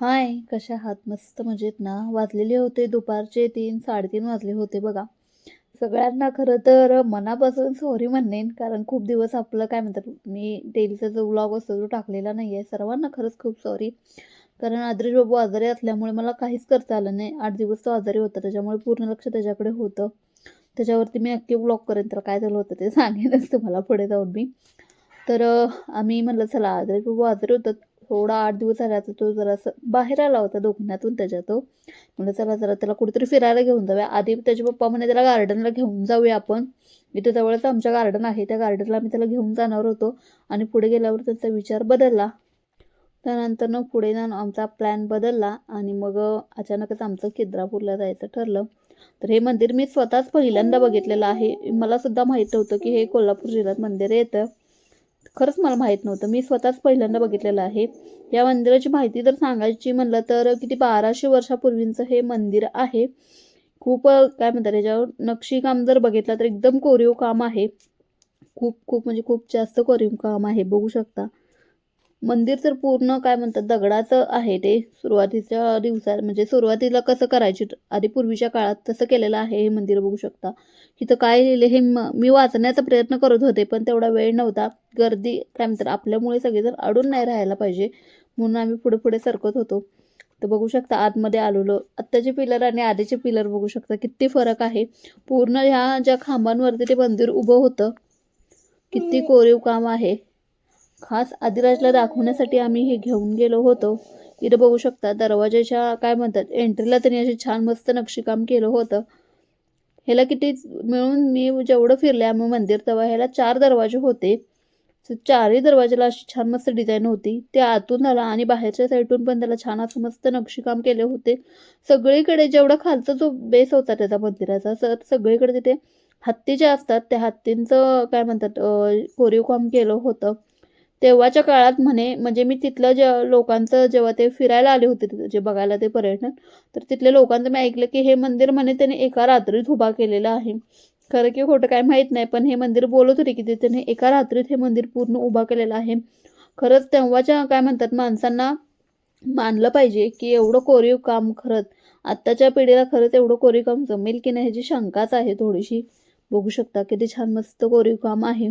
हाय कशा आहात? मस्त मजेत ना? वाजलेले होते दुपारचे तीन साडेतीन वाजले होते बघा. सगळ्यांना खरं तर मनापासून सॉरी म्हणेन कारण खूप दिवस आपलं काय म्हणतात मी डेलीचा जो व्लॉग असतो तो टाकलेला नाही आहे सर्वांना खरंच खूप सॉरी कारण आदरेश बाबू आजारी असल्यामुळे मला काहीच करता आलं नाही. आठ दिवस तो आजारी होता त्याच्यामुळे पूर्ण लक्ष त्याच्याकडे होतं. त्याच्यावरती मी नक्की ब्लॉग करेन तर काय झालं होतं ते सांगेनच तुम्हाला पुढे जाऊन मी. तर आम्ही म्हणलं चला आदरेश बाबू आजारी होतात थोडा आठ दिवस झाल्याचा तो जरासं बाहेर आला होता दुखण्यातून त्याच्या तो. म्हणजे चला जरा त्याला कुठेतरी फिरायला घेऊन जाऊया. आधी त्याचे पप्पा म्हणे त्याला गार्डनला घेऊन जाऊया आपण. इथे जवळच आमच्या गार्डन आहे. त्या गार्डनला आम्ही त्याला घेऊन जाणार होतो. आणि पुढे गेल्यावर त्यांचा विचार बदलला. त्यानंतर ना पुढे ना आमचा प्लॅन बदलला आणि मग अचानकच आमचं खिद्रापूरला जायचं ठरलं. तर हे मंदिर मी स्वतःच पहिल्यांदा बघितलेलं आहे. मला सुद्धा माहीत नव्हतं की हे कोल्हापूर जिल्ह्यात मंदिर येतं खरंच मला माहीत नव्हतं. मी स्वतःच पहिल्यांदा बघितलेलं आहे. या मंदिराची माहिती जर सांगायची म्हणलं तर किती बाराशे वर्षापूर्वींचं हे मंदिर आहे. खूप काय म्हणतात याच्यावर नक्षीकाम जर बघितलं तर एकदम कोरीव काम आहे. खूप खूप म्हणजे खूप जास्त कोरीव काम आहे. बघू शकता. मंदिर तर पूर्ण काय म्हणतात दगडाचं आहे ते सुरुवातीच्या दिवसात. म्हणजे सुरुवातीला कसं करायची आधी पूर्वीच्या काळात तसं केलेलं आहे हे मंदिर बघू शकता. इथं काय लिहिलं हे म मी वाचण्याचा प्रयत्न करत होते पण तेवढा वेळ नव्हता. गर्दी काय म्हणतात आपल्यामुळे सगळेजण अडून नाही राहायला पाहिजे म्हणून आम्ही पुढे पुढे सरकत होतो. तर बघू शकता आतमध्ये आलेलो आत्ताचे पिलर आणि आधीचे पिलर बघू शकता किती फरक आहे. पूर्ण ह्या ज्या खांबांवरती ते मंदिर उभं होतं किती कोरीव काम आहे. खास आदिराजला दाखवण्यासाठी आम्ही हे घेऊन गेलो होतो. इथं बघू शकता दरवाजाच्या काय म्हणतात एंट्रीला त्यांनी असे छान मस्त नक्षीकाम केलं होतं. ह्याला किती मिळून मी जेवढं फिरले आम्ही मंदिर तेव्हा ह्याला चार दरवाजे होते. चारही दरवाजाला अशी छान मस्त डिझाईन होती. ते आतून झाला आणि बाहेरच्या साईडून पण त्याला छान असं मस्त नक्षीकाम केले होते. सगळीकडे जेवढा खालचा जो बेस होता त्याचा मंदिराचा तर सगळीकडे तिथे हत्ती ज्या असतात. त्या हत्तींचं काय म्हणतात कोरीव काम केलं होतं. तेव्हाच्या काळात म्हणे म्हणजे मी तिथलं जे लोकांचं जेव्हा ते फिरायला आले होते जे बघायला ते पर्यटन तर तिथल्या लोकांचं मी ऐकलं की हे मंदिर म्हणे त्याने एका रात्रीत उभा केलेलं आहे. खरं की खोटं काय माहीत नाही पण हे मंदिर बोलत होते की ते त्याने एका रात्रीत हे मंदिर पूर्ण उभा केलेलं आहे. खरंच तेव्हाच्या काय म्हणतात माणसांना मानलं पाहिजे की एवढं कोरीव काम खरंच आत्ताच्या पिढीला खरंच एवढं कोरीव काम जमेल की नाही ह्याची शंकाच आहे थोडीशी. बघू शकता किती छान मस्त कोरीव काम आहे.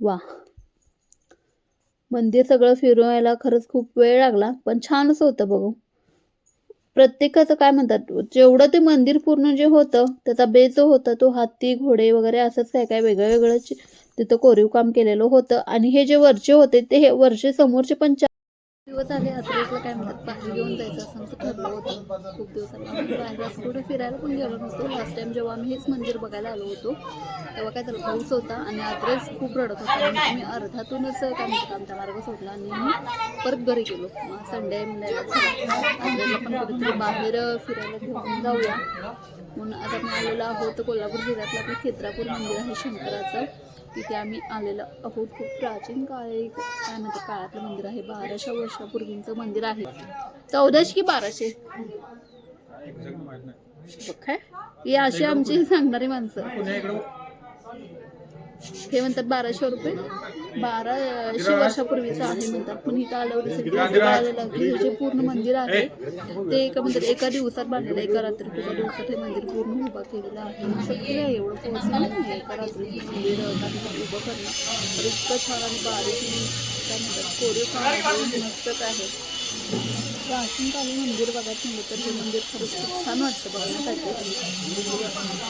वा. मंदिर सगळं फिरवायला खरंच खूप वेळ लागला पण छानच होतं बघू. प्रत्येकाचं काय म्हणतात जेवढं ते मंदिर पूर्ण जे होतं त्याचा बेस जो होता तो हत्ती घोडे वगैरे असंच काय काय वेगळं वेगळं तिथं कोरीव काम केलेलं होतं. आणि हे जे वरचे होते ते हे वरचे समोरचे पण दिवस आले हातरेसला काय म्हणतात बाहेर घेऊन जायचं असं आमचं ठरलं होतं. खूप दिवसांनी. आम्ही बाहेर असं कुठं फिरायला पण गेलो नव्हतो. लास्ट टाइम जेव्हा आम्ही हेच मंदिर बघायला आलो होतो तेव्हा काय झालं पाऊस होता आणि अद्रेस खूप रडत होता. आणि आम्ही अर्धातूनच काय म्हणतात आमचा मार्ग सोडला आणि मी परत घरी गेलो. मग संडे मिळायला पण कुठेतरी बाहेर फिरायला घेऊन जाऊया. म्हणून आता आम्ही आलेलो आहोत कोल्हापूर जिल्ह्यातलं आपलं खेत्रापूर मंदिर आहे शंकराचं. तिथे आम्ही आलेलो आहोत. खूप प्राचीन काळी काय म्हणतात काळातलं मंदिर आहे. बाराशे वर्षापूर्वींचं मंदिर आहे. चौदाशे की बाराशे? काय ही अशी आमची सांगणारी माणसं. हे म्हणतात बाराशे रुपये. बाराशे वर्षापूर्वीचं आहे म्हणतात. पण इथं आल्यावर कळालेलं की हे जे पूर्ण मंदिर आहे ते एका म्हणतात एका दिवसात बांधलेलं आहे. एका रात्री एका दिवसात हे मंदिर पूर्ण उभं केलेलं आहे. शक्य आहे एवढं पॉसिबल नाही एका रात्री मंदिर उभं करणं. तर इतकं छान आणि बारीक काय म्हणतात कोरीव काम आहे, प्राचीन काली मंदिर बघायचं म्हणलं तर हे मंदिर खरंच खूप छान वाटतं बघण्यासाठी.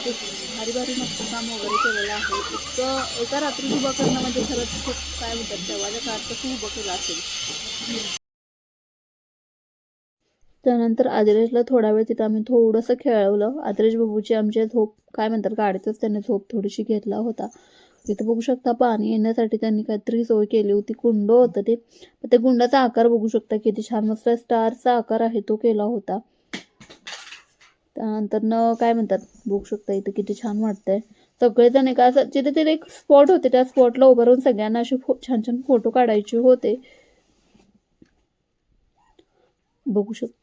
खूप भारी भारी नक्षीकाम वगैरे केलेलं आहे. इतकं एका रात्री उभं करणं म्हणजे खरंच खूप काय म्हणतात तेव्हाच्या काळात कसं उभं केलं असेल. त्यानंतर आदिरेशला थोडा वेळ तिथं आम्ही थोडंसं खेळवलं. आदिरेश बाबूची आमच्या झोप काय म्हणतात गाडीतच त्याने झोप थोडीशी घेतला होता. तिथं बघू शकता पाणी येण्यासाठी त्यांनी काहीतरी सोय केली होती. कुंड होतं ते. त्या कुंडाचा आकार बघू शकता किती छान. मस्त स्टारचा आकार आहे तो केला होता. त्यानंतर न काय म्हणतात? बघू शकता इथं किती छान वाटतंय. सगळेजण एका असं जिथे तिथे एक स्पॉट होते. त्या स्पॉटला उभं राहून सगळ्यांना असे छान छान फोटो काढायचे होते. बघू शकता.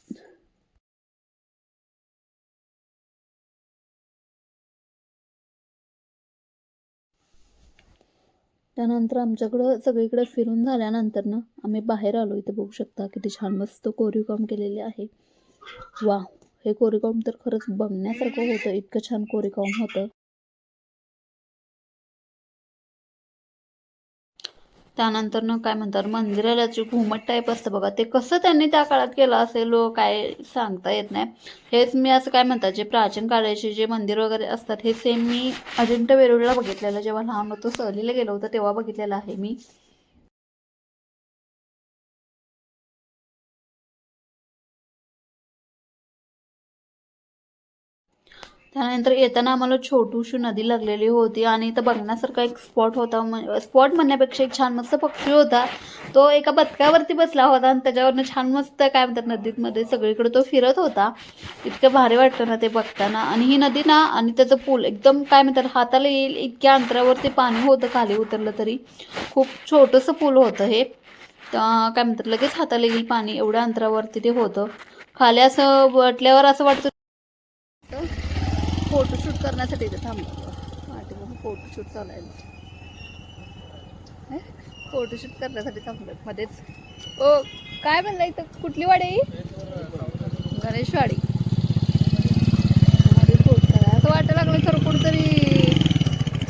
त्यानंतर आमच्याकडं सगळीकडे फिरून झाल्यानंतर ना आम्ही बाहेर आलो. इथे बघू शकता किती छान मस्त कोरीव काम केलेले आहे. वा हे कोरीव काम तर खरंच बघण्यासारखं होतं. इतकं छान कोरीव काम होतं. त्यानंतर ना काय म्हणतात मंदिराला जे घुमट टाईप असतं बघा. ते कसं त्यांनी त्या काळात केलं असेल हो, काय सांगता येत नाही. हेच मी असं काय म्हणतात जे प्राचीन काळाचे जे मंदिर वगैरे असतात हे सेम मी अजिंठा वेरूळला बघितलेलं. जेव्हा लहान होतो सहलीला गेलो होतो तेव्हा बघितलेलं आहे मी. त्यानंतर येताना आम्हाला छोटूशी नदी लागलेली होती आणि इथं बघण्यासारखा एक स्पॉट होता स्पॉट म्हणण्यापेक्षा एक छान मस्त पक्षी होता. तो एका बदकावरती बसला होता आणि त्याच्यावरनं छान मस्त काय म्हणतात नदीमध्ये सगळीकडे तो फिरत होता. इतकं भारी वाटतं ना ते बघताना. आणि ही नदी ना आणि त्याचं पूल एकदम काय म्हणतात हाताला येईल इतक्या अंतरावरती पाणी होतं खाली उतरलं तरी. खूप छोटंसं पूल होतं हे. काय म्हणतात लगेच हाताला येईल पाणी एवढ्या अंतरावरती ते होतं. खाली असं वाटल्यावर असं वाटतं फोटोशूट करण्यासाठी इथे थांबलो. वाटेवर फोटोशूट चालू आहे फोटोशूट करण्यासाठी थांबलो. मध्येच. ओ काय म्हणलं इथं? कुठली वाडी गणेशवाडी. मध्ये फोट करा असं वाटायला लागलं खरं कुठतरी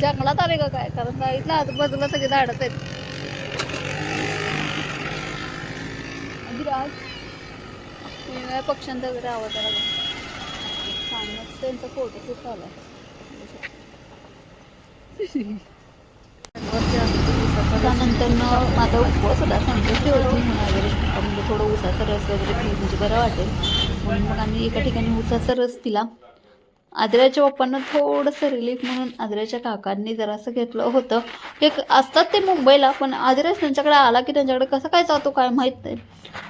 जंगलात आले का काय? कारण का इथलं आजूबाजूला सगळे झाडच आहेत. पक्ष्यांचा वगैरे आवाज आला बघ. छान त्यांचा फोटो खूप चालू त्यानंतर माझा उपवास होता संकष्टी होती वगैरे म्हणजे थोडं उसाचा रस वगैरे पिऊ म्हणजे बरं वाटेल म्हणून मग आम्ही एका ठिकाणी उसाचा रस पिला आदऱ्याच्या पप्पांना थोडंसं रिलीफ म्हणून आदऱ्याच्या काकांनी जरासं घेतलं होतं. एक असतात ते मुंबईला पण आदऱ्याच त्यांच्याकडे आला की त्यांच्याकडे कसं काय जातो काय माहीत नाही.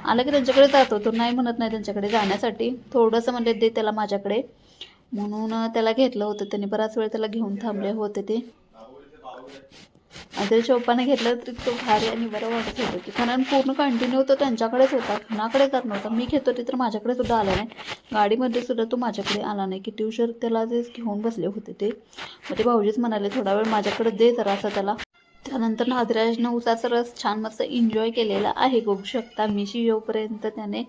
आला की त्यांच्याकडे जातो तो नाही म्हणत नाही त्यांच्याकडे जाण्यासाठी. थोडंसं म्हणजे दे त्याला माझ्याकडे. म्हणून त्याला घेतलं होतं. त्यांनी बराच वेळ त्याला घेऊन थांबले होते ते. आदिराच्या पप्पाने घेतलं तर तो भारी आणि बरं वाटत होतं की कारण पूर्ण कंटिन्यू तो त्यांच्याकडेच होता कुणाकडे जात नव्हता मी घेत होते तर माझ्याकडे सुद्धा आला नाही. गाडीमध्ये सुद्धा तो माझ्याकडे आला नाही की उशीर त्याला ते घेऊन बसले होते ते. मग ते भाऊजीच म्हणाले थोडा वेळ माझ्याकडे दे जरा असं त्याला. त्यानंतर नादिराजनं उसाचा रस छान मस्त एन्जॉय केलेला आहे बघू शकता. मिशी येऊपर्यंत त्याने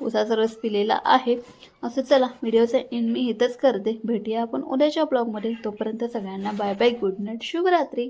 उसाचा रस पिलेला आहे. असं चला व्हिडिओचं एंड मी इथंच करते. भेटूया आपण उद्याच्या ब्लॉगमध्ये तोपर्यंत सगळ्यांना बाय बाय गुड नाईट शुभरात्री.